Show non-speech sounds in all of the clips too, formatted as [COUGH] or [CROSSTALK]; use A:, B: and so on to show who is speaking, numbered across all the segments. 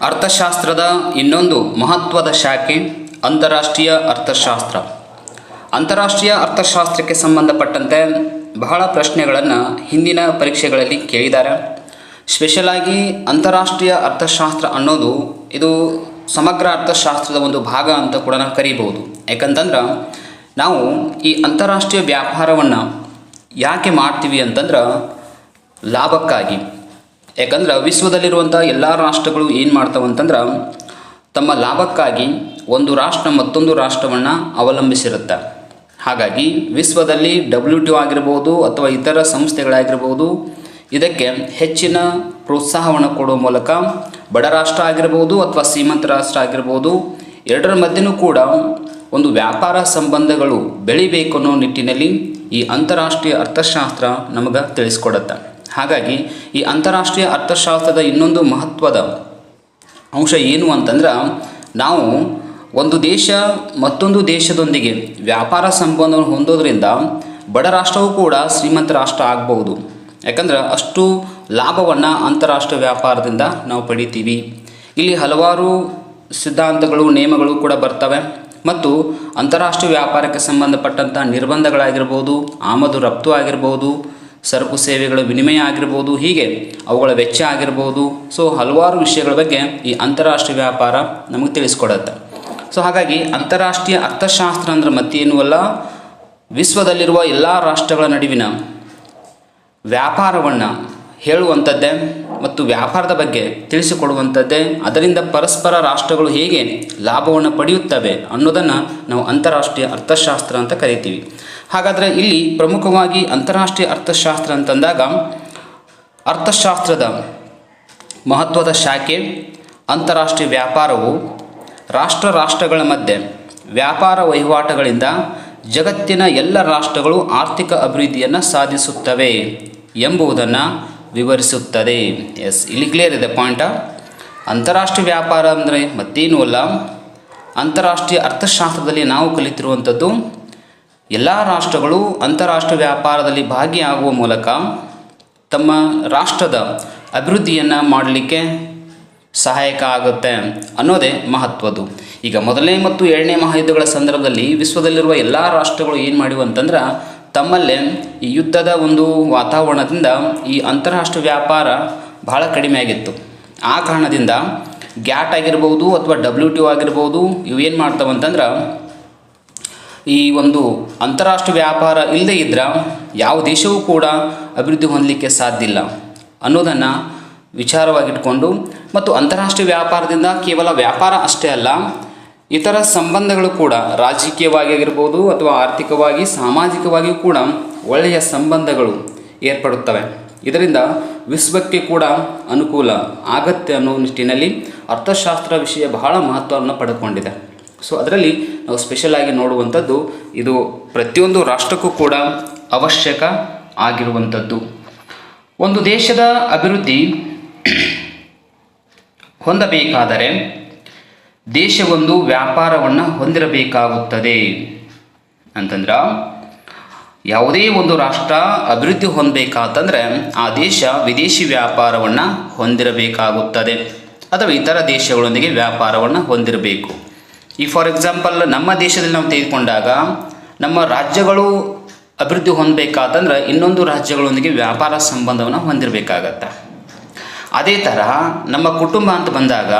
A: ಅರ್ಥಶಾಸ್ತ್ರದ ಇನ್ನೊಂದು ಮಹತ್ವದ ಶಾಖೆ ಅಂತಾರಾಷ್ಟ್ರೀಯ ಅರ್ಥಶಾಸ್ತ್ರ. ಅಂತಾರಾಷ್ಟ್ರೀಯ ಅರ್ಥಶಾಸ್ತ್ರಕ್ಕೆ ಸಂಬಂಧಪಟ್ಟಂತೆ ಬಹಳ ಪ್ರಶ್ನೆಗಳನ್ನು ಹಿಂದಿನ ಪರೀಕ್ಷೆಗಳಲ್ಲಿ ಕೇಳಿದ್ದಾರೆ. ಸ್ಪೆಷಲಾಗಿ ಅಂತಾರಾಷ್ಟ್ರೀಯ ಅರ್ಥಶಾಸ್ತ್ರ ಅನ್ನೋದು ಇದು ಸಮಗ್ರ ಅರ್ಥಶಾಸ್ತ್ರದ ಒಂದು ಭಾಗ ಅಂತ ಕೂಡ ನಾವು ಕರೀಬಹುದು. ಯಾಕಂತಂದ್ರೆ ನಾವು ಈ ಅಂತಾರಾಷ್ಟ್ರೀಯ ವ್ಯಾಪಾರವನ್ನು ಯಾಕೆ ಮಾಡ್ತೀವಿ ಅಂತಂದ್ರೆ ಲಾಭಕ್ಕಾಗಿ. ಯಾಕಂದ್ರೆ ವಿಶ್ವದಲ್ಲಿರುವಂಥ ಎಲ್ಲ ರಾಷ್ಟ್ರಗಳು ಏನು ಮಾಡ್ತಾವೆ ಅಂತಂದ್ರೆ ತಮ್ಮ ಲಾಭಕ್ಕಾಗಿ ಒಂದು ರಾಷ್ಟ್ರ ಮತ್ತೊಂದು ರಾಷ್ಟ್ರವನ್ನು ಅವಲಂಬಿಸಿರುತ್ತೆ. ಹಾಗಾಗಿ ವಿಶ್ವದಲ್ಲಿ ಡಬ್ಲ್ಯೂ ಟಿ ಆಗಿರ್ಬೋದು ಅಥವಾ ಇತರ ಸಂಸ್ಥೆಗಳಾಗಿರ್ಬೋದು ಇದಕ್ಕೆ ಹೆಚ್ಚಿನ ಪ್ರೋತ್ಸಾಹವನ್ನು ಕೊಡುವ ಮೂಲಕ ಬಡ ರಾಷ್ಟ್ರ ಆಗಿರ್ಬೋದು ಅಥವಾ ಸೀಮಂತ ರಾಷ್ಟ್ರ ಆಗಿರ್ಬೋದು ಎರಡರ ಮಧ್ಯೆನೂ ಕೂಡ ಒಂದು ವ್ಯಾಪಾರ ಸಂಬಂಧಗಳು ಬೆಳಿಬೇಕು ಅನ್ನೋ ನಿಟ್ಟಿನಲ್ಲಿ ಈ ಅಂತಾರಾಷ್ಟ್ರೀಯ ಅರ್ಥಶಾಸ್ತ್ರ ನಮಗೆ ತಿಳಿಸ್ಕೊಡುತ್ತೆ. ಹಾಗಾಗಿ ಈ ಅಂತಾರಾಷ್ಟ್ರೀಯ ಅರ್ಥಶಾಸ್ತ್ರದ ಇನ್ನೊಂದು ಮಹತ್ವದ ಅಂಶ ಏನು ಅಂತಂದ್ರೆ ನಾವು ಒಂದು ದೇಶ ಮತ್ತೊಂದು ದೇಶದೊಂದಿಗೆ ವ್ಯಾಪಾರ ಸಂಬಂಧವನ್ನು ಹೊಂದೋದ್ರಿಂದ ಬಡ ರಾಷ್ಟ್ರವೂ ಕೂಡ ಶ್ರೀಮಂತ ರಾಷ್ಟ್ರ ಆಗಬಹುದು. ಯಾಕಂದ್ರೆ ಅಷ್ಟು ಲಾಭವನ್ನು ಅಂತಾರಾಷ್ಟ್ರೀಯ ವ್ಯಾಪಾರದಿಂದ ನಾವು ಪಡಿತೀವಿ. ಇಲ್ಲಿ ಹಲವಾರು ಸಿದ್ಧಾಂತಗಳು, ನಿಯಮಗಳು ಕೂಡ ಬರ್ತವೆ. ಮತ್ತು ಅಂತಾರಾಷ್ಟ್ರೀಯ ವ್ಯಾಪಾರಕ್ಕೆ ಸಂಬಂಧಪಟ್ಟಂಥ ನಿರ್ಬಂಧಗಳಾಗಿರ್ಬೋದು, ಆಮದು ರಫ್ತು ಆಗಿರ್ಬೋದು ಸರಕು ಸೇವೆಗಳ ವಿನಿಮಯ ಆಗಿರ್ಬೋದು, ಹೀಗೆ ಅವುಗಳ ವೆಚ್ಚ ಆಗಿರ್ಬೋದು. ಸೊ ಹಲವಾರು ವಿಷಯಗಳ ಬಗ್ಗೆ ಈ ಅಂತಾರಾಷ್ಟ್ರೀಯ ವ್ಯಾಪಾರ ನಮಗೆ ತಿಳಿಸ್ಕೊಡುತ್ತೆ. ಸೊ ಹಾಗಾಗಿ ಅಂತಾರಾಷ್ಟ್ರೀಯ ಅರ್ಥಶಾಸ್ತ್ರ ಅಂದ್ರೆ ಮತ್ತೇನು ಅಲ್ಲ? ವಿಶ್ವದಲ್ಲಿರುವ ಎಲ್ಲ ರಾಷ್ಟ್ರಗಳ ನಡುವಿನ ವ್ಯಾಪಾರವನ್ನು ಹೇಳುವಂಥದ್ದೇ ಮತ್ತು ವ್ಯಾಪಾರದ ಬಗ್ಗೆ ತಿಳಿಸಿಕೊಡುವಂಥದ್ದೇ. ಅದರಿಂದ ಪರಸ್ಪರ ರಾಷ್ಟ್ರಗಳು ಹೇಗೆ ಲಾಭವನ್ನು ಪಡೆಯುತ್ತವೆ ಅನ್ನೋದನ್ನು ನಾವು ಅಂತಾರಾಷ್ಟ್ರೀಯ ಅರ್ಥಶಾಸ್ತ್ರ ಅಂತ ಕರಿತೀವಿ. ಹಾಗಾದರೆ ಇಲ್ಲಿ ಪ್ರಮುಖವಾಗಿ ಅಂತಾರಾಷ್ಟ್ರೀಯ ಅರ್ಥಶಾಸ್ತ್ರ ಅಂತಂದಾಗ ಅರ್ಥಶಾಸ್ತ್ರದ ಮಹತ್ವದ ಶಾಖೆ ಅಂತಾರಾಷ್ಟ್ರೀಯ ವ್ಯಾಪಾರವು ರಾಷ್ಟ್ರ ರಾಷ್ಟ್ರಗಳ ಮಧ್ಯೆ ವ್ಯಾಪಾರ ವಹಿವಾಟುಗಳಿಂದ ಜಗತ್ತಿನ ಎಲ್ಲ ರಾಷ್ಟ್ರಗಳು ಆರ್ಥಿಕ ಅಭಿವೃದ್ಧಿಯನ್ನು ಸಾಧಿಸುತ್ತವೆ ಎಂಬುದನ್ನು ವಿವರಿಸುತ್ತದೆ. ಎಸ್ ಇಲ್ಲಿ ಕ್ಲಿಯರ್ ಇದೆ ಪಾಯಿಂಟ ಅಂತಾರಾಷ್ಟ್ರೀಯ ವ್ಯಾಪಾರ ಅಂದರೆ ಮತ್ತೇನೂ ಅಲ್ಲ. ಅಂತಾರಾಷ್ಟ್ರೀಯ ಅರ್ಥಶಾಸ್ತ್ರದಲ್ಲಿ ನಾವು ಕಲಿತಿರುವಂಥದ್ದು ಎಲ್ಲ ರಾಷ್ಟ್ರಗಳು ಅಂತಾರಾಷ್ಟ್ರ ವ್ಯಾಪಾರದಲ್ಲಿ ಭಾಗಿಯಾಗುವ ಮೂಲಕ ತಮ್ಮ ರಾಷ್ಟ್ರದ ಅಭಿವೃದ್ಧಿಯನ್ನು ಮಾಡಲಿಕ್ಕೆ ಸಹಾಯಕ ಆಗುತ್ತೆ ಅನ್ನೋದೇ ಮಹತ್ವದ್ದು. ಈಗ ಮೊದಲನೇ ಮತ್ತು ಎರಡನೇ ಮಹಾಯುದ್ಧಗಳ ಸಂದರ್ಭದಲ್ಲಿ ವಿಶ್ವದಲ್ಲಿರುವ ಎಲ್ಲ ರಾಷ್ಟ್ರಗಳು ಏನು ಮಾಡಿವು ಅಂತಂದ್ರೆ ತಮ್ಮಲ್ಲೇ ಈ ಯುದ್ಧದ ಒಂದು ವಾತಾವರಣದಿಂದ ಈ ಅಂತಾರಾಷ್ಟ್ರೀಯ ವ್ಯಾಪಾರ ಬಹಳ ಕಡಿಮೆ ಆಗಿತ್ತು. ಆ ಕಾರಣದಿಂದ ಗ್ಯಾಟ್ ಆಗಿರ್ಬೋದು ಅಥವಾ ಡಬ್ಲ್ಯೂ ಟಿ ಆಗಿರ್ಬೋದು ಇವು ಏನು ಮಾಡ್ತಾವಂತಂದ್ರೆ ಈ ಒಂದು ಅಂತಾರಾಷ್ಟ್ರೀಯ ವ್ಯಾಪಾರ ಇಲ್ಲದೇ ಇದ್ದರೆ ಯಾವ ದೇಶವೂ ಕೂಡ ಅಭಿವೃದ್ಧಿ ಹೊಂದಲಿಕ್ಕೆ ಸಾಧ್ಯ ಇಲ್ಲ ಅನ್ನೋದನ್ನು ವಿಚಾರವಾಗಿಟ್ಕೊಂಡು ಮತ್ತು ಅಂತಾರಾಷ್ಟ್ರೀಯ ವ್ಯಾಪಾರದಿಂದ ಕೇವಲ ವ್ಯಾಪಾರ ಅಷ್ಟೇ ಅಲ್ಲ, ಇತರ ಸಂಬಂಧಗಳು ಕೂಡ ರಾಜಕೀಯವಾಗಿ ಆಗಿರ್ಬೋದು ಅಥವಾ ಆರ್ಥಿಕವಾಗಿ, ಸಾಮಾಜಿಕವಾಗಿಯೂ ಕೂಡ ಒಳ್ಳೆಯ ಸಂಬಂಧಗಳು ಏರ್ಪಡುತ್ತವೆ. ಇದರಿಂದ ವಿಶ್ವಕ್ಕೆ ಕೂಡ ಅನುಕೂಲ ಆಗತ್ತೆ ಅನ್ನೋ ನಿಟ್ಟಿನಲ್ಲಿ ಅರ್ಥಶಾಸ್ತ್ರ ವಿಷಯ ಬಹಳ ಮಹತ್ವವನ್ನು ಪಡೆದುಕೊಂಡಿದೆ. ಸೊ ಅದರಲ್ಲಿ ನಾವು ಸ್ಪೆಷಲ್ ಆಗಿ ನೋಡುವಂಥದ್ದು ಇದು ಪ್ರತಿಯೊಂದು ರಾಷ್ಟ್ರಕ್ಕೂ ಕೂಡ ಅವಶ್ಯಕ ಆಗಿರುವಂಥದ್ದು. ಒಂದು ದೇಶದ ಅಭಿವೃದ್ಧಿ [CLEARS THROAT] ಹೊಂದಬೇಕಾದರೆ ದೇಶವೊಂದು ವ್ಯಾಪಾರವನ್ನು ಹೊಂದಿರಬೇಕಾಗುತ್ತದೆ. ಅಂತಂದ್ರೆ ಯಾವುದೇ ಒಂದು ರಾಷ್ಟ್ರ ಅಭಿವೃದ್ಧಿ ಹೊಂದಬೇಕಾತಂದ್ರೆ ಆ ದೇಶ ವಿದೇಶಿ ವ್ಯಾಪಾರವನ್ನು ಹೊಂದಿರಬೇಕಾಗುತ್ತದೆ. ಅಥವಾ ಇತರ ದೇಶಗಳೊಂದಿಗೆ ವ್ಯಾಪಾರವನ್ನು ಹೊಂದಿರಬೇಕು. ಈ ಫಾರ್ ಎಕ್ಸಾಂಪಲ್ ನಮ್ಮ ದೇಶದಲ್ಲಿ ನಾವು ತೆಗೆದುಕೊಂಡಾಗ ನಮ್ಮ ರಾಜ್ಯಗಳು ಅಭಿವೃದ್ಧಿ ಹೊಂದಬೇಕಾದಂದ್ರೆ ಇನ್ನೊಂದು ರಾಜ್ಯಗಳೊಂದಿಗೆ ವ್ಯಾಪಾರ ಸಂಬಂಧವನ್ನು ಹೊಂದಿರಬೇಕಾಗತ್ತೆ. ಅದೇ ಥರ ನಮ್ಮ ಕುಟುಂಬ ಅಂತ ಬಂದಾಗ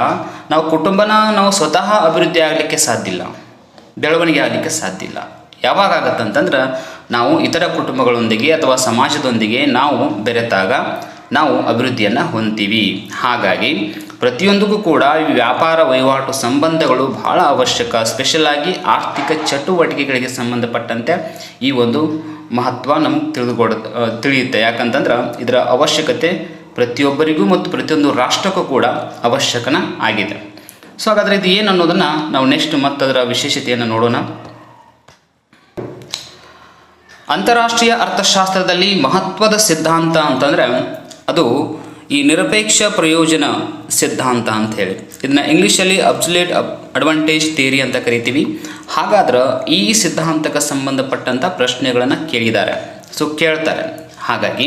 A: ನಾವು ಕುಟುಂಬನ ನಾವು ಸ್ವತಃ ಅಭಿವೃದ್ಧಿ ಆಗಲಿಕ್ಕೆ ಸಾಧ್ಯ ಇಲ್ಲ, ಬೆಳವಣಿಗೆ ಆಗಲಿಕ್ಕೆ ಸಾಧ್ಯ ಇಲ್ಲ. ಯಾವಾಗ ಆಗತ್ತಂತಂದ್ರೆ ನಾವು ಇತರ ಕುಟುಂಬಗಳೊಂದಿಗೆ ಅಥವಾ ಸಮಾಜದೊಂದಿಗೆ ನಾವು ಬೆರೆತಾಗ ನಾವು ಅಭಿವೃದ್ಧಿಯನ್ನು ಹೊಂದ್ತೀವಿ. ಹಾಗಾಗಿ ಪ್ರತಿಯೊಂದಕ್ಕೂ ಕೂಡ ಈ ವ್ಯಾಪಾರ ವಹಿವಾಟು ಸಂಬಂಧಗಳು ಬಹಳ ಅವಶ್ಯಕ ಸ್ಪೆಷಲಾಗಿ ಆರ್ಥಿಕ ಚಟುವಟಿಕೆಗಳಿಗೆ ಸಂಬಂಧಪಟ್ಟಂತೆ ಈ ಒಂದು ಮಹತ್ವ ನಮ್ಗೆ ತಿಳಿದುಕೊಡ ತಿಳಿಯುತ್ತೆ. ಯಾಕಂತಂದ್ರೆ ಇದರ ಅವಶ್ಯಕತೆ ಪ್ರತಿಯೊಬ್ಬರಿಗೂ ಮತ್ತು ಪ್ರತಿಯೊಂದು ರಾಷ್ಟ್ರಕ್ಕೂ ಕೂಡ ಅವಶ್ಯಕನ ಆಗಿದೆ. ಸೊ ಹಾಗಾದರೆ ಇದು ಏನು ಅನ್ನೋದನ್ನು ನಾವು ನೆಕ್ಸ್ಟ್ ಮತ್ತದರ ವಿಶೇಷತೆಯನ್ನು ನೋಡೋಣ. ಅಂತಾರಾಷ್ಟ್ರೀಯ ಅರ್ಥಶಾಸ್ತ್ರದಲ್ಲಿ ಮಹತ್ವದ ಸಿದ್ಧಾಂತ ಅಂತಂದರೆ ಅದು ಈ ನಿರಪೇಕ್ಷ ಪ್ರಯೋಜನ ಸಿದ್ಧಾಂತ ಅಂತ ಹೇಳಿ. ಇದನ್ನ ಇಂಗ್ಲೀಷಲ್ಲಿ ಅಬ್ಸುಲೇಟ್ ಅಡ್ವಾಂಟೇಜ್ ಥಿಯರಿ ಅಂತ ಕರಿತೀವಿ. ಹಾಗಾದ್ರೆ ಈ ಸಿದ್ಧಾಂತಕ್ಕೆ ಸಂಬಂಧಪಟ್ಟಂಥ ಪ್ರಶ್ನೆಗಳನ್ನು ಕೇಳಿದ್ದಾರೆ. ಸೊ ಕೇಳ್ತಾರೆ. ಹಾಗಾಗಿ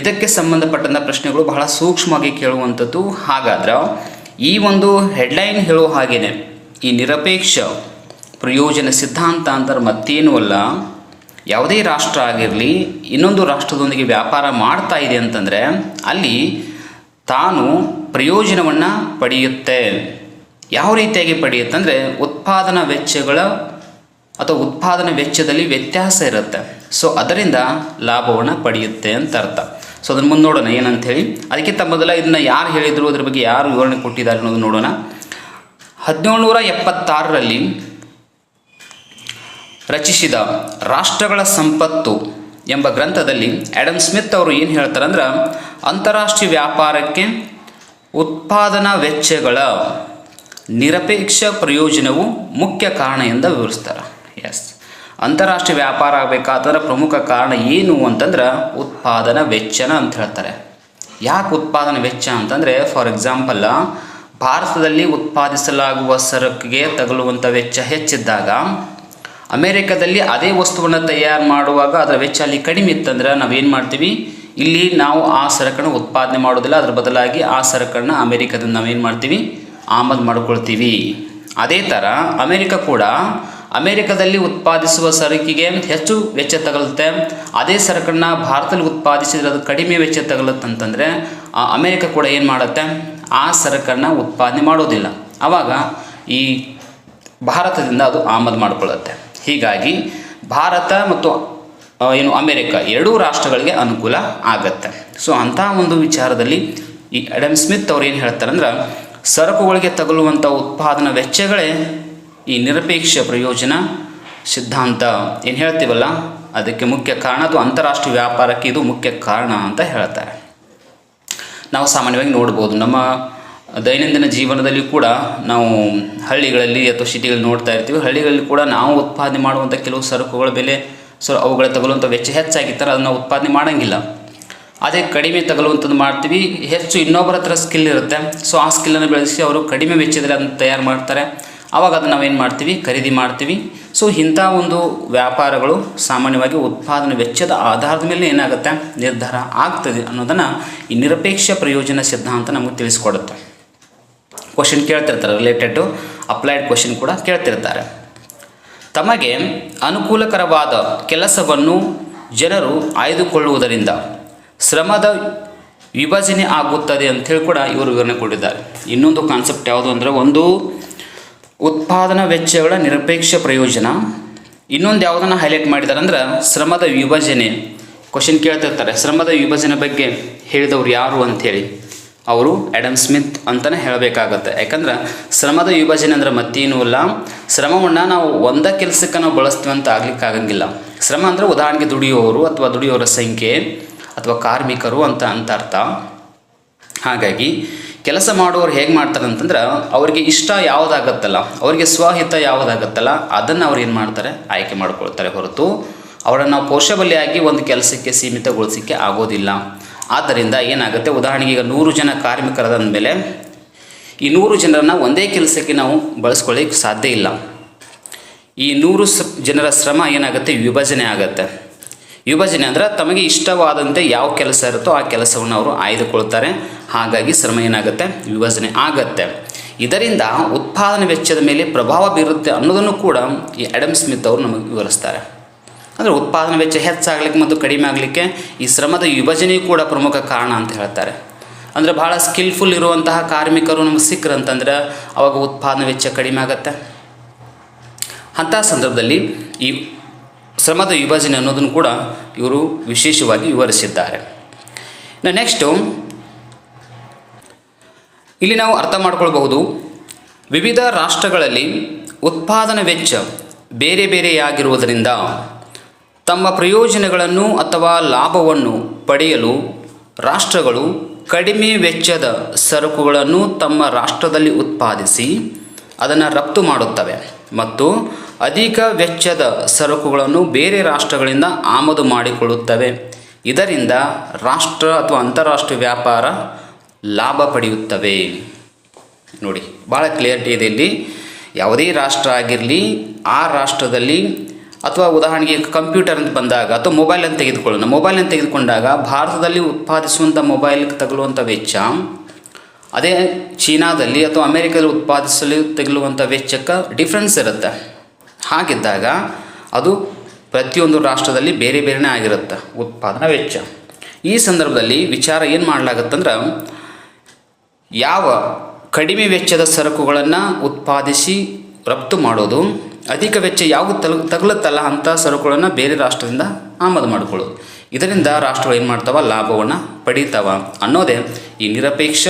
A: ಇದಕ್ಕೆ ಸಂಬಂಧಪಟ್ಟಂಥ ಪ್ರಶ್ನೆಗಳು ಬಹಳ ಸೂಕ್ಷ್ಮವಾಗಿ ಕೇಳುವಂಥದ್ದು. ಹಾಗಾದ್ರೆ ಈ ಒಂದು ಹೆಡ್ಲೈನ್ ಹೇಳೋ ಹಾಗೇನೆ, ಈ ನಿರಪೇಕ್ಷ ಪ್ರಯೋಜನ ಸಿದ್ಧಾಂತ ಅಂತಾರೆ ಮತ್ತೇನೂ ಅಲ್ಲ. ಯಾವುದೇ ರಾಷ್ಟ್ರ ಆಗಿರಲಿ, ಇನ್ನೊಂದು ರಾಷ್ಟ್ರದೊಂದಿಗೆ ವ್ಯಾಪಾರ ಮಾಡ್ತಾ ಇದೆ ಅಂತಂದರೆ ಅಲ್ಲಿ ತಾನು ಪ್ರಯೋಜನವನ್ನು ಪಡೆಯುತ್ತೆ. ಯಾವ ರೀತಿಯಾಗಿ ಪಡೆಯುತ್ತೆ ಅಂದರೆ ಉತ್ಪಾದನಾ ವೆಚ್ಚಗಳ ಅಥವಾ ಉತ್ಪಾದನಾ ವೆಚ್ಚದಲ್ಲಿ ವ್ಯತ್ಯಾಸ ಇರುತ್ತೆ. ಸೊ ಅದರಿಂದ ಲಾಭವನ್ನು ಪಡೆಯುತ್ತೆ ಅಂತ ಅರ್ಥ. ಸೊ ಅದನ್ನು ಮುಂದೆ ನೋಡೋಣ ಏನಂತ ಹೇಳಿ ಅದಕ್ಕಿಂತ ಮೊದಲ ಇದನ್ನು ಯಾರು ಹೇಳಿದರು, ಅದ್ರ ಬಗ್ಗೆ ಯಾರು ವಿವರಣೆ ಕೊಟ್ಟಿದ್ದಾರೆ ಅನ್ನೋದು ನೋಡೋಣ. ಹದಿನೇಳುನೂರ ಎಪ್ಪತ್ತಾರರಲ್ಲಿ ರಚಿಸಿದ ರಾಷ್ಟ್ರಗಳ ಸಂಪತ್ತು ಎಂಬ ಗ್ರಂಥದಲ್ಲಿ ಆ್ಯಡಮ್ ಸ್ಮಿತ್ ಅವರು ಏನು ಹೇಳ್ತಾರೆ ಅಂದ್ರೆ ಅಂತಾರಾಷ್ಟ್ರೀಯ ವ್ಯಾಪಾರಕ್ಕೆ ಉತ್ಪಾದನಾ ವೆಚ್ಚಗಳ ನಿರಪೇಕ್ಷ ಪ್ರಯೋಜನವು ಮುಖ್ಯ ಕಾರಣ ಎಂದು ವಿವರಿಸ್ತಾರೆ. ಎಸ್ ಅಂತಾರಾಷ್ಟ್ರೀಯ ವ್ಯಾಪಾರ ಆಗಬೇಕಾದ್ರೆ ಪ್ರಮುಖ ಕಾರಣ ಏನು ಅಂತಂದ್ರೆ ಉತ್ಪಾದನಾ ವೆಚ್ಚನ ಅಂತ ಹೇಳ್ತಾರೆ. ಯಾಕೆ ಉತ್ಪಾದನಾ ವೆಚ್ಚ ಅಂತಂದರೆ ಫಾರ್ ಎಕ್ಸಾಂಪಲ್ ಭಾರತದಲ್ಲಿ ಉತ್ಪಾದಿಸಲಾಗುವ ಸರಕಿಗೆ ತಗಲುವಂಥ ವೆಚ್ಚ ಹೆಚ್ಚಿದ್ದಾಗ ಅಮೇರಿಕಾದಲ್ಲಿ ಅದೇ ವಸ್ತುವನ್ನು ತಯಾರು ಮಾಡುವಾಗ ಅದರ ವೆಚ್ಚ ಅಲ್ಲಿ ಕಡಿಮೆ ಇತ್ತಂದ್ರೆ ನಾವೇನು ಮಾಡ್ತೀವಿ? ಇಲ್ಲಿ ನಾವು ಆ ಸರಕನ್ನು ಉತ್ಪಾದನೆ ಮಾಡೋದಿಲ್ಲ. ಅದರ ಬದಲಾಗಿ ಆ ಸರಕನ್ನು ಅಮೇರಿಕಾದಿಂದ ನಾವೇನು ಮಾಡ್ತೀವಿ? ಆಮದು ಮಾಡ್ಕೊಳ್ತೀವಿ. ಅದೇ ಥರ ಅಮೇರಿಕ ಕೂಡ ಅಮೇರಿಕದಲ್ಲಿ ಉತ್ಪಾದಿಸುವ ಸರಕಿಗೆ ಹೆಚ್ಚು ವೆಚ್ಚ ತಗಲುತ್ತೆ. ಅದೇ ಸರಕನ್ನು ಭಾರತದಲ್ಲಿ ಉತ್ಪಾದಿಸಿದ್ರೆ ಅದು ಕಡಿಮೆ ವೆಚ್ಚ ಆ ಅಮೇರಿಕ ಕೂಡ ಏನು ಮಾಡುತ್ತೆ? ಆ ಸರಕನ್ನು ಉತ್ಪಾದನೆ ಮಾಡೋದಿಲ್ಲ. ಆವಾಗ ಈ ಭಾರತದಿಂದ ಅದು ಆಮದು ಮಾಡಿಕೊಳ್ಳುತ್ತೆ ಹೀಗಾಗಿ ಭಾರತ ಮತ್ತು ಏನು ಅಮೆರಿಕ, ಎರಡೂ ರಾಷ್ಟ್ರಗಳಿಗೆ ಅನುಕೂಲ ಆಗತ್ತೆ. ಸೊ ಅಂಥ ಒಂದು ವಿಚಾರದಲ್ಲಿ ಈ ಅಡಮ್ ಸ್ಮಿತ್ ಅವ್ರು ಏನು ಹೇಳ್ತಾರಂದ್ರೆ, ಸರಕುಗಳಿಗೆ ತಗಲುವಂಥ ಉತ್ಪಾದನಾ ವೆಚ್ಚಗಳೇ ಈ ನಿರಪೇಕ್ಷ ಪ್ರಯೋಜನ ಸಿದ್ಧಾಂತ. ಏನು ಹೇಳ್ತೀವಲ್ಲ, ಅದಕ್ಕೆ ಮುಖ್ಯ ಕಾರಣ ಅದು ಅಂತಾರಾಷ್ಟ್ರೀಯ ವ್ಯಾಪಾರಕ್ಕೆ ಇದು ಮುಖ್ಯ ಕಾರಣ ಅಂತ ಹೇಳ್ತಾರೆ. ನಾವು ಸಾಮಾನ್ಯವಾಗಿ ನೋಡ್ಬೋದು, ನಮ್ಮ ದೈನಂದಿನ ಜೀವನದಲ್ಲಿ ಕೂಡ ನಾವು ಹಳ್ಳಿಗಳಲ್ಲಿ ಅಥವಾ ಸಿಟಿಗಳಲ್ಲಿ ನೋಡ್ತಾ ಇರ್ತೀವಿ. ಹಳ್ಳಿಗಳಲ್ಲಿ ಕೂಡ ನಾವು ಉತ್ಪಾದನೆ ಮಾಡುವಂಥ ಕೆಲವು ಸರಕುಗಳ ಬೆಲೆ ಸೊ ಅವುಗಳ ತಗಲುವಂಥ ವೆಚ್ಚ ಹೆಚ್ಚಾಗಿರ್ತಾರೆ ಅದನ್ನು ಉತ್ಪಾದನೆ ಮಾಡೋಂಗಿಲ್ಲ. ಅದೇ ಕಡಿಮೆ ತಗಲುವಂಥದ್ದು ಮಾಡ್ತೀವಿ, ಹೆಚ್ಚು ಇನ್ನೊಬ್ಬರ ಹತ್ರ ಸ್ಕಿಲ್ ಇರುತ್ತೆ. ಸೊ ಆ ಸ್ಕಿಲ್ಲನ್ನು ಬೆಳೆಸಿ ಅವರು ಕಡಿಮೆ ವೆಚ್ಚದಲ್ಲಿ ಅದನ್ನು ತಯಾರು ಮಾಡ್ತಾರೆ. ಆವಾಗ ಅದನ್ನು ನಾವೇನು ಮಾಡ್ತೀವಿ? ಖರೀದಿ ಮಾಡ್ತೀವಿ. ಸೊ ಇಂಥ ಒಂದು ವ್ಯಾಪಾರಗಳು ಸಾಮಾನ್ಯವಾಗಿ ಉತ್ಪಾದನೆ ವೆಚ್ಚದ ಆಧಾರದ ಮೇಲೆ ಏನಾಗುತ್ತೆ? ನಿರ್ಧಾರ ಆಗ್ತದೆ ಅನ್ನೋದನ್ನು ಈ ನಿರಪೇಕ್ಷ ಪ್ರಯೋಜನ ಸಿದ್ಧಾಂತ ನಮಗೆ ತಿಳಿಸ್ಕೊಡುತ್ತೆ. ಕ್ವಶನ್ ಕೇಳ್ತಿರ್ತಾರೆ ರಿಲೇಟೆಡ್ ಟು ಅಪ್ಲೈಡ್ ಕ್ವಶನ್ ಕೂಡ ಕೇಳ್ತಿರ್ತಾರೆ. ತಮಗೆ ಅನುಕೂಲಕರವಾದ ಕೆಲಸವನ್ನು ಜನರು ಆಯ್ದುಕೊಳ್ಳುವುದರಿಂದ ಶ್ರಮದ ವಿಭಜನೆ ಆಗುತ್ತದೆ ಅಂಥೇಳಿ ಕೂಡ ಇವರು ವಿವರಣೆ ಕೊಟ್ಟಿದ್ದಾರೆ. ಇನ್ನೊಂದು ಕಾನ್ಸೆಪ್ಟ್ ಯಾವುದು ಅಂದರೆ ಒಂದು ಉತ್ಪಾದನಾ ವೆಚ್ಚಗಳ ನಿರಪೇಕ್ಷ ಪ್ರಯೋಜನ. ಇನ್ನೊಂದು ಯಾವುದನ್ನು ಹೈಲೈಟ್ ಮಾಡಿದ್ದಾರೆ ಅಂದ್ರೆ ಶ್ರಮದ ವಿಭಜನೆ. ಕ್ವಶನ್ ಕೇಳ್ತಿರ್ತಾರೆ ಶ್ರಮದ ವಿಭಜನೆ ಬಗ್ಗೆ ಹೇಳಿದವರು ಯಾರು ಅಂಥೇಳಿ ಅವರು ಆ್ಯಡಮ್ ಸ್ಮಿತ್ ಅಂತಲೇ ಹೇಳಬೇಕಾಗತ್ತೆ. ಯಾಕಂದ್ರೆ ಶ್ರಮದ ವಿಭಜನೆ ಅಂದ್ರೆ ಮತ್ತೇನೂ ಇಲ್ಲ. ಶ್ರಮವನ್ನು ನಾವು ಒಂದ ಕೆಲಸಕ್ಕೆ ನಾವು ಬಳಸ್ತೀವಿ ಅಂತ ಆಗ್ಲಿಕ್ಕೆ ಆಗಂಗಿಲ್ಲ. ಶ್ರಮ ಅಂದರೆ ಉದಾಹರಣೆಗೆ ದುಡಿಯುವವರು ಅಥವಾ ದುಡಿಯೋರ ಸಂಖ್ಯೆ ಅಥವಾ ಕಾರ್ಮಿಕರು ಅಂತ ಅಂತ ಅರ್ಥ. ಹಾಗಾಗಿ ಕೆಲಸ ಮಾಡುವವರು ಹೇಗೆ ಮಾಡ್ತಾರೆ ಅಂತಂದ್ರೆ ಅವರಿಗೆ ಇಷ್ಟ ಯಾವುದಾಗತ್ತಲ್ಲ, ಅವರಿಗೆ ಸ್ವಹಿತ ಯಾವುದಾಗತ್ತಲ್ಲ, ಅದನ್ನು ಅವ್ರು ಏನು ಮಾಡ್ತಾರೆ? ಆಯ್ಕೆ ಮಾಡ್ಕೊಳ್ತಾರೆ ಹೊರತು. ಅವರನ್ನು ನಾವು ಪೋಷಬಲಿಯಾಗಿ ಒಂದು ಕೆಲಸಕ್ಕೆ ಸೀಮಿತಗೊಳಿಸಲಿಕ್ಕೆ ಆಗೋದಿಲ್ಲ. ಆದ್ದರಿಂದ ಏನಾಗುತ್ತೆ? ಉದಾಹರಣೆಗೆ ಈಗ ನೂರು ಜನ ಕಾರ್ಮಿಕರದ ಮೇಲೆ ಈ ನೂರು ಜನರನ್ನು ಒಂದೇ ಕೆಲಸಕ್ಕೆ ನಾವು ಬಳಸ್ಕೊಳ್ಳಿಕ್ಕೆ ಸಾಧ್ಯ ಇಲ್ಲ. ಈ ನೂರು ಜನರ ಶ್ರಮ ಏನಾಗುತ್ತೆ? ವಿಭಜನೆ ಆಗುತ್ತೆ. ವಿಭಜನೆ ಅಂದರೆ ತಮಗೆ ಇಷ್ಟವಾದಂತೆ ಯಾವ ಕೆಲಸ ಇರುತ್ತೋ ಆ ಕೆಲಸವನ್ನು ಅವರು ಆಯ್ದುಕೊಳ್ತಾರೆ. ಹಾಗಾಗಿ ಶ್ರಮ ಏನಾಗುತ್ತೆ? ವಿಭಜನೆ ಆಗತ್ತೆ. ಇದರಿಂದ ಉತ್ಪಾದನೆ ವೆಚ್ಚದ ಮೇಲೆ ಪ್ರಭಾವ ಬೀರುತ್ತೆ ಅನ್ನೋದನ್ನು ಕೂಡ ಈ ಅಡಮ್ ಸ್ಮಿತ್ ಅವರು ನಮಗೆ ವಿವರಿಸ್ತಾರೆ. ಅಂದರೆ ಉತ್ಪಾದನೆ ವೆಚ್ಚ ಹೆಚ್ಚಾಗಲಿಕ್ಕೆ ಮತ್ತು ಕಡಿಮೆ ಆಗಲಿಕ್ಕೆ ಈ ಶ್ರಮದ ವಿಭಜನೆಯೂ ಕೂಡ ಪ್ರಮುಖ ಕಾರಣ ಅಂತ ಹೇಳ್ತಾರೆ. ಅಂದರೆ ಭಾಳ ಸ್ಕಿಲ್ಫುಲ್ ಇರುವಂತಹ ಕಾರ್ಮಿಕರು ನಮಗೆ ಸಿಕ್ಕರಂತಂದ್ರೆ ಅವಾಗ ಉತ್ಪಾದನೆ ವೆಚ್ಚ ಕಡಿಮೆ ಆಗುತ್ತೆ. ಅಂತಹ ಸಂದರ್ಭದಲ್ಲಿ ಈ ಶ್ರಮದ ವಿಭಜನೆ ಅನ್ನೋದನ್ನು ಕೂಡ ಇವರು ವಿಶೇಷವಾಗಿ ವಿವರಿಸಿದ್ದಾರೆ. ನೆಕ್ಸ್ಟು ಇಲ್ಲಿ ನಾವು ಅರ್ಥ ಮಾಡ್ಕೊಳ್ಬಹುದು, ವಿವಿಧ ರಾಷ್ಟ್ರಗಳಲ್ಲಿ ಉತ್ಪಾದನಾ ವೆಚ್ಚ ಬೇರೆ ಬೇರೆಯಾಗಿರುವುದರಿಂದ ತಮ್ಮ ಪ್ರಯೋಜನಗಳನ್ನು ಅಥವಾ ಲಾಭವನ್ನು ಪಡೆಯಲು ರಾಷ್ಟ್ರಗಳು ಕಡಿಮೆ ವೆಚ್ಚದ ಸರಕುಗಳನ್ನು ತಮ್ಮ ರಾಷ್ಟ್ರದಲ್ಲಿ ಉತ್ಪಾದಿಸಿ ಅದನ್ನು ರಫ್ತು ಮಾಡುತ್ತವೆ ಮತ್ತು ಅಧಿಕ ವೆಚ್ಚದ ಸರಕುಗಳನ್ನು ಬೇರೆ ರಾಷ್ಟ್ರಗಳಿಂದ ಆಮದು ಮಾಡಿಕೊಳ್ಳುತ್ತವೆ. ಇದರಿಂದ ರಾಷ್ಟ್ರ ಅಥವಾ ಅಂತಾರಾಷ್ಟ್ರೀಯ ವ್ಯಾಪಾರ ಲಾಭ ಪಡೆಯುತ್ತವೆ. ನೋಡಿ ಭಾಳ ಕ್ಲಿಯರಿಟಿ ಇದೆ ಇಲ್ಲಿ. ಯಾವುದೇ ರಾಷ್ಟ್ರ ಆಗಿರಲಿ, ಆ ರಾಷ್ಟ್ರದಲ್ಲಿ ಅಥವಾ ಉದಾಹರಣೆಗೆ ಕಂಪ್ಯೂಟರ್ ಅಂತ ಬಂದಾಗ ಅಥವಾ ಮೊಬೈಲ್ ಅಂತ ತೆಗೆದುಕೊಳ್ಳೋಣ. ಮೊಬೈಲ್ ಅಂತ ತೆಗೆದುಕೊಂಡಾಗ ಭಾರತದಲ್ಲಿ ಉತ್ಪಾದಿಸುವಂಥ ಮೊಬೈಲ್ಗೆ ತಗಲುವಂಥ ವೆಚ್ಚ, ಅದೇ ಚೀನಾದಲ್ಲಿ ಅಥವಾ ಅಮೇರಿಕದಲ್ಲಿ ಉತ್ಪಾದಿಸಲು ತಗಲುವಂಥ ವೆಚ್ಚಕ್ಕೆ ಡಿಫ್ರೆನ್ಸ್ ಇರುತ್ತೆ. ಹಾಗಿದ್ದಾಗ ಅದು ಪ್ರತಿಯೊಂದು ರಾಷ್ಟ್ರದಲ್ಲಿ ಬೇರೆ ಬೇರೆನೇ ಆಗಿರುತ್ತೆ ಉತ್ಪಾದನಾ ವೆಚ್ಚ. ಈ ಸಂದರ್ಭದಲ್ಲಿ ವಿಚಾರ ಏನು ಮಾಡಲಾಗತ್ತಂದ್ರೆ, ಯಾವ ಕಡಿಮೆ ವೆಚ್ಚದ ಸರಕುಗಳನ್ನು ಉತ್ಪಾದಿಸಿ ರಫ್ತು ಮಾಡೋದು ಅಧಿಕ ವೆಚ್ಚ ಯಾವುದು ತಲು, ತಗುಲತ್ತಲ್ಲ ಅಂಥ ಸರಕುಗಳನ್ನು ಬೇರೆ ರಾಷ್ಟ್ರದಿಂದ ಆಮದು ಮಾಡಿಕೊಳ್ಳೋದು. ಇದರಿಂದ ರಾಷ್ಟ್ರಗಳು ಏನು ಮಾಡ್ತಾವ? ಲಾಭವನ್ನು ಪಡೀತಾವ ಅನ್ನೋದೇ ಈ ನಿರಪೇಕ್ಷ,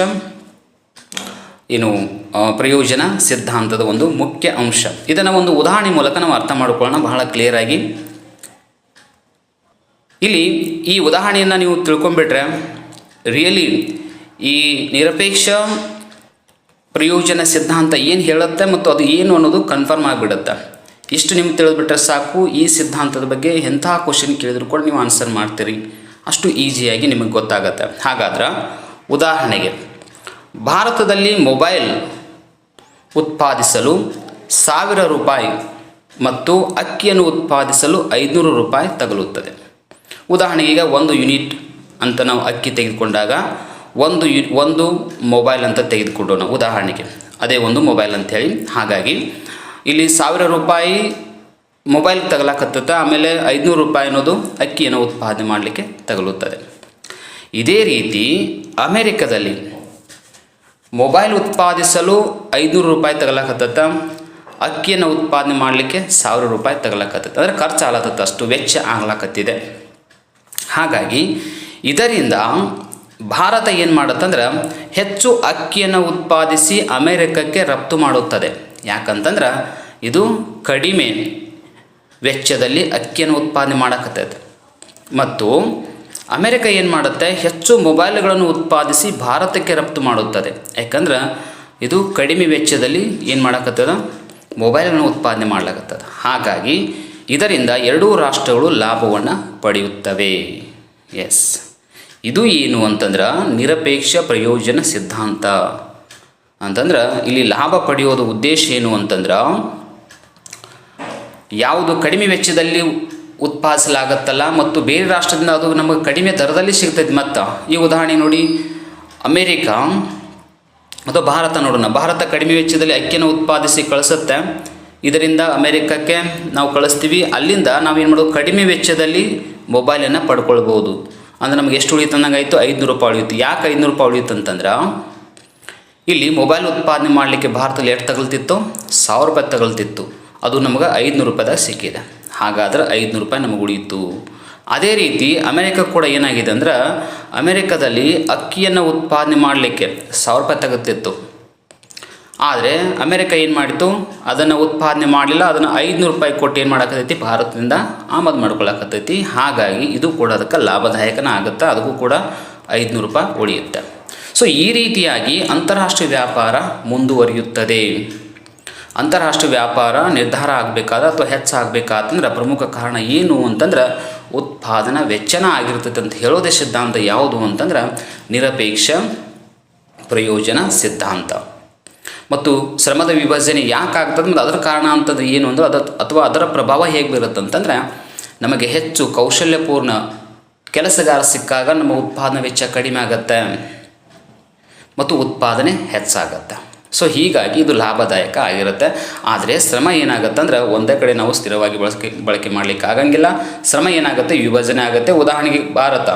A: ಏನು ಪ್ರಯೋಜನ ಸಿದ್ಧಾಂತದ ಒಂದು ಮುಖ್ಯ ಅಂಶ. ಇದನ್ನು ಒಂದು ಉದಾಹರಣೆ ಮೂಲಕ ನಾವು ಅರ್ಥ ಮಾಡಿಕೊಳ್ಳೋಣ ಬಹಳ ಕ್ಲಿಯರಾಗಿ ಇಲ್ಲಿ ಈ ಉದಾಹರಣೆಯನ್ನು ನೀವು ತಿಳ್ಕೊಂಬಿಟ್ರೆ ರಿಯಲಿ ಈ ನಿರಪೇಕ್ಷ ಪ್ರಯೋಜನ ಸಿದ್ಧಾಂತ ಏನು ಹೇಳುತ್ತೆ ಮತ್ತು ಅದು ಏನು ಅನ್ನೋದು ಕನ್ಫರ್ಮ್ ಆಗಿಬಿಡುತ್ತೆ. ಇಷ್ಟು ನಿಮ್ಗೆ ತಿಳಿದ್ಬಿಟ್ರೆ ಸಾಕು. ಈ ಸಿದ್ಧಾಂತದ ಬಗ್ಗೆ ಎಂತಹ ಕ್ವಶನ್ ಕೇಳಿದ್ರು ಕೂಡ ನೀವು ಆನ್ಸರ್ ಮಾಡ್ತೀರಿ. ಅಷ್ಟು ಈಸಿಯಾಗಿ ನಿಮಗೆ ಗೊತ್ತಾಗತ್ತೆ. ಹಾಗಾದ್ರೆ ಉದಾಹರಣೆಗೆ, ಭಾರತದಲ್ಲಿ ಮೊಬೈಲ್ ಉತ್ಪಾದಿಸಲು ಸಾವಿರ ರೂಪಾಯಿ ಮತ್ತು ಅಕ್ಕಿಯನ್ನು ಉತ್ಪಾದಿಸಲು ಐದುನೂರು ರೂಪಾಯಿ ತಗಲುತ್ತದೆ. ಉದಾಹರಣೆಗೆ ಈಗ ಒಂದು ಯೂನಿಟ್ ಅಂತ ನಾವು ಅಕ್ಕಿ ತೆಗೆದುಕೊಂಡಾಗ ಒಂದು ಯು ಒಂದು ಮೊಬೈಲ್ ಅಂತ ತೆಗೆದುಕೊಂಡೋಣ. ಉದಾಹರಣೆಗೆ, ಅದೇ ಒಂದು ಮೊಬೈಲ್ ಅಂತ ಹೇಳಿ. ಹಾಗಾಗಿ ಇಲ್ಲಿ ಸಾವಿರ ರೂಪಾಯಿ ಮೊಬೈಲ್ ತಗಲಾಕತ್ತದ, ಆಮೇಲೆ ಐದುನೂರು ರೂಪಾಯಿ ಅನ್ನೋದು ಅಕ್ಕಿಯನ್ನು ಉತ್ಪಾದನೆ ಮಾಡಲಿಕ್ಕೆ ತಗಲುತ್ತದೆ. ಇದೇ ರೀತಿ ಅಮೇರಿಕದಲ್ಲಿ ಮೊಬೈಲ್ ಉತ್ಪಾದಿಸಲು ಐದುನೂರು ರೂಪಾಯಿ ತಗಲಾಕತ್ತ ಅಕ್ಕಿಯನ್ನು ಉತ್ಪಾದನೆ ಮಾಡಲಿಕ್ಕೆ ಸಾವಿರ ರೂಪಾಯಿ ತಗಲಾಕತ್ತ ಅಂದರೆ ಖರ್ಚು ಆಗ್ಲತ್ತ ಅಷ್ಟು ವೆಚ್ಚ ಆಗ್ಲಾಕತ್ತಿದೆ. ಹಾಗಾಗಿ ಇದರಿಂದ ಭಾರತ ಏನು ಮಾಡುತ್ತಂದ್ರೆ ಹೆಚ್ಚು ಅಕ್ಕಿಯನ್ನು ಉತ್ಪಾದಿಸಿ ಅಮೇರಿಕಕ್ಕೆ ರಫ್ತು ಮಾಡುತ್ತದೆ. ಯಾಕಂತಂದ್ರೆ ಇದು ಕಡಿಮೆ ವೆಚ್ಚದಲ್ಲಿ ಅಕ್ಕಿಯನ್ನು ಉತ್ಪಾದನೆ ಮಾಡಕತ್ತೈತೆ. ಮತ್ತು ಅಮೆರಿಕ ಏನು ಮಾಡುತ್ತೆ? ಹೆಚ್ಚು ಮೊಬೈಲ್ಗಳನ್ನು ಉತ್ಪಾದಿಸಿ ಭಾರತಕ್ಕೆ ರಫ್ತು ಮಾಡುತ್ತದೆ. ಯಾಕಂದ್ರೆ ಇದು ಕಡಿಮೆ ವೆಚ್ಚದಲ್ಲಿ ಏನು ಮಾಡಕತ್ತದ? ಮೊಬೈಲನ್ನು ಉತ್ಪಾದನೆ ಮಾಡ್ಲಕತ್ತದ. ಹಾಗಾಗಿ ಇದರಿಂದ ಎರಡೂ ರಾಷ್ಟ್ರಗಳು ಲಾಭವನ್ನು ಪಡೆಯುತ್ತವೆ. ಎಸ್ ಇದು ಏನು ಅಂತಂದ್ರೆ ನಿರಪೇಕ್ಷ ಪ್ರಯೋಜನ ಸಿದ್ಧಾಂತ. ಅಂತಂದ್ರೆ ಇಲ್ಲಿ ಲಾಭ ಪಡೆಯೋದು ಉದ್ದೇಶ ಏನು ಅಂತಂದ್ರೆ ಯಾವುದು ಕಡಿಮೆ ವೆಚ್ಚದಲ್ಲಿ ಉತ್ಪಾದಿಸಲಾಗತ್ತಲ್ಲ ಮತ್ತು ಬೇರೆ ರಾಷ್ಟ್ರದಿಂದ ಅದು ನಮಗೆ ಕಡಿಮೆ ದರದಲ್ಲಿ ಸಿಗ್ತದೆ ಮತ್ತು. ಈ ಉದಾಹರಣೆ ನೋಡಿ, ಅಮೇರಿಕಾ ಅಥವಾ ಭಾರತ ನೋಡೋಣ. ಭಾರತ ಕಡಿಮೆ ವೆಚ್ಚದಲ್ಲಿ ಅಕ್ಕಿಯನ್ನು ಉತ್ಪಾದಿಸಿ ಕಳಿಸುತ್ತೆ. ಇದರಿಂದ ಅಮೇರಿಕಕ್ಕೆ ನಾವು ಕಳಿಸ್ತೀವಿ. ಅಲ್ಲಿಂದ ನಾವೇನು ಮಾಡೋದು? ಕಡಿಮೆ ವೆಚ್ಚದಲ್ಲಿ ಮೊಬೈಲನ್ನು ಪಡ್ಕೊಳ್ಬೋದು. ಅಂದ್ರೆ ನಮಗೆ ಎಷ್ಟು ಉಳಿಯುತ್ತೆ ಆಯಿತು ಐದುನೂರು ರೂಪಾಯಿ ಉಳಿಯುತ್ತೆ. ಯಾಕೆ ಐದುನೂರು ರೂಪಾಯಿ ಉಳಿಯುತ್ತೆ ಅಂತಂದ್ರೆ ಇಲ್ಲಿ ಮೊಬೈಲ್ ಉತ್ಪಾದನೆ ಮಾಡಲಿಕ್ಕೆ ಭಾರತದಲ್ಲಿ ಎಷ್ಟು ತಗಲ್ತಿತ್ತು ಸಾವಿರ ರೂಪಾಯಿ ತಗಲ್ತಿತ್ತು. ಅದು ನಮಗೆ ಐದುನೂರು ರೂಪಾಯಿದಾಗ ಸಿಕ್ಕಿದೆ. ಹಾಗಾದ್ರೆ ಐದುನೂರು ರೂಪಾಯಿ ನಮಗೆ ಉಳಿಯಿತು. ಅದೇ ರೀತಿ ಅಮೆರಿಕ ಕೂಡ ಏನಾಗಿದೆ ಅಂದ್ರೆ ಅಮೆರಿಕದಲ್ಲಿ ಅಕ್ಕಿಯನ್ನು ಉತ್ಪಾದನೆ ಮಾಡಲಿಕ್ಕೆ ಸಾವಿರ ರೂಪಾಯಿ ತಗುತ್ತಿತ್ತು ಆದರೆ ಅಮೆರಿಕ ಏನು ಮಾಡಿತು ಅದನ್ನು ಉತ್ಪಾದನೆ ಮಾಡಲಿಲ್ಲ. ಅದನ್ನು ಐದುನೂರು ರೂಪಾಯಿ ಕೊಟ್ಟು ಏನು ಮಾಡಕತ್ತೈತಿ? ಭಾರತದಿಂದ ಆಮದು ಮಾಡ್ಕೊಳಕತ್ತೈತಿ. ಹಾಗಾಗಿ ಇದು ಕೂಡ ಅದಕ್ಕೆ ಲಾಭದಾಯಕನ ಆಗುತ್ತೆ. ಅದಕ್ಕೂ ಕೂಡ ಐದುನೂರು ರೂಪಾಯಿ ಉಳಿಯುತ್ತೆ. ಸೊ ಈ ರೀತಿಯಾಗಿ ಅಂತಾರಾಷ್ಟ್ರೀಯ ವ್ಯಾಪಾರ ಮುಂದುವರಿಯುತ್ತದೆ. ಅಂತಾರಾಷ್ಟ್ರೀಯ ವ್ಯಾಪಾರ ನಿರ್ಧಾರ ಆಗಬೇಕಾದ ಅಥವಾ ಹೆಚ್ಚಾಗಬೇಕಾತಂದ್ರೆ ಪ್ರಮುಖ ಕಾರಣ ಏನು ಅಂತಂದ್ರೆ ಉತ್ಪಾದನಾ ವೆಚ್ಚನ ಆಗಿರ್ತೈತೆ ಅಂತ ಹೇಳೋದೇ ಸಿದ್ಧಾಂತ ಯಾವುದು ಅಂತಂದ್ರೆ ನಿರಪೇಕ್ಷ ಪ್ರಯೋಜನ ಸಿದ್ಧಾಂತ. ಮತ್ತು ಶ್ರಮದ ವಿಭಜನೆ ಯಾಕೆ ಆಗ್ತದೆ ಮತ್ತು ಅದರ ಕಾರಣ ಅಂತದ್ದು ಏನು ಅಂದ್ರೆ ಅದ ಅಥವಾ ಅದರ ಪ್ರಭಾವ ಹೇಗೆ ಬೀರುತ್ತೆ ಅಂತಂದ್ರೆ ನಮಗೆ ಹೆಚ್ಚು ಕೌಶಲ್ಯಪೂರ್ಣ ಕೆಲಸಗಾರ ಸಿಕ್ಕಾಗ ನಮ್ಮ ಉತ್ಪಾದನಾ ವೆಚ್ಚ ಕಡಿಮೆ ಆಗತ್ತೆ. ಮತ್ತು ಉತ್ಪಾದನೆ ಹೆಚ್ಚಾಗತ್ತೆ. ಸೊ ಹೀಗಾಗಿ ಇದು ಲಾಭದಾಯಕ ಆಗಿರುತ್ತೆ. ಆದರೆ ಶ್ರಮ ಏನಾಗುತ್ತೆ ಅಂದ್ರೆ ಒಂದೇ ಕಡೆ ನಾವು ಸ್ಥಿರವಾಗಿ ಬಳಕೆ ಬಳಕೆ ಮಾಡಲಿಕ್ಕೆ ಆಗಂಗಿಲ್ಲ. ಶ್ರಮ ಏನಾಗುತ್ತೆ? ವಿಭಜನೆ ಆಗುತ್ತೆ. ಉದಾಹರಣೆಗೆ ಭಾರತ.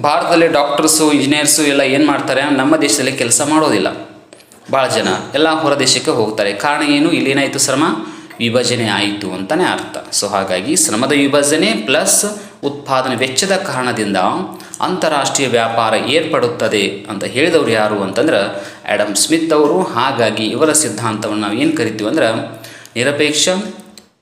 A: ಭಾರತದಲ್ಲಿ ಡಾಕ್ಟರ್ಸು, ಇಂಜಿನಿಯರ್ಸು ಎಲ್ಲ ಏನು ಮಾಡ್ತಾರೆ? ನಮ್ಮ ದೇಶದಲ್ಲಿ ಕೆಲಸ ಮಾಡೋದಿಲ್ಲ. ಭಾಳ ಜನ ಎಲ್ಲ ಹೊರ ದೇಶಕ್ಕೆ ಹೋಗ್ತಾರೆ. ಕಾರಣ ಏನು? ಇಲ್ಲಿ ಏನಾಯಿತು ಶ್ರಮ? ವಿಭಜನೆ ಆಯಿತು ಅಂತಲೇ ಅರ್ಥ. ಸೊ ಹಾಗಾಗಿ ಶ್ರಮದ ವಿಭಜನೆ ಪ್ಲಸ್ ಉತ್ಪಾದನೆ ವೆಚ್ಚದ ಕಾರಣದಿಂದ ಅಂತಾರಾಷ್ಟ್ರೀಯ ವ್ಯಾಪಾರ ಏರ್ಪಡುತ್ತದೆ ಅಂತ ಹೇಳಿದವರು ಯಾರು ಅಂತಂದ್ರೆ ಆ್ಯಡಮ್ ಸ್ಮಿತ್ ಅವರು. ಹಾಗಾಗಿ ಇವರ ಸಿದ್ಧಾಂತವನ್ನು ನಾವು ಏನು ಕರಿತೀವಿ ಅಂದ್ರೆ ನಿರಪೇಕ್ಷ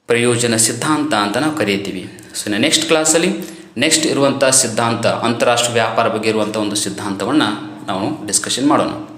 A: ಪ್ರಯೋಜನ ಸಿದ್ಧಾಂತ ಅಂತ ನಾವು ಕರಿತೀವಿ. ಸೊ ನೆಕ್ಸ್ಟ್ ಕ್ಲಾಸಲ್ಲಿ ನೆಕ್ಸ್ಟ್ ಇರುವಂಥ ಸಿದ್ಧಾಂತ ಅಂತಾರಾಷ್ಟ್ರೀಯ ವ್ಯಾಪಾರ ಬಗ್ಗೆ ಇರುವಂಥ ಒಂದು ಸಿದ್ಧಾಂತವನ್ನು ನಾವು ಡಿಸ್ಕಷನ್ ಮಾಡೋಣ.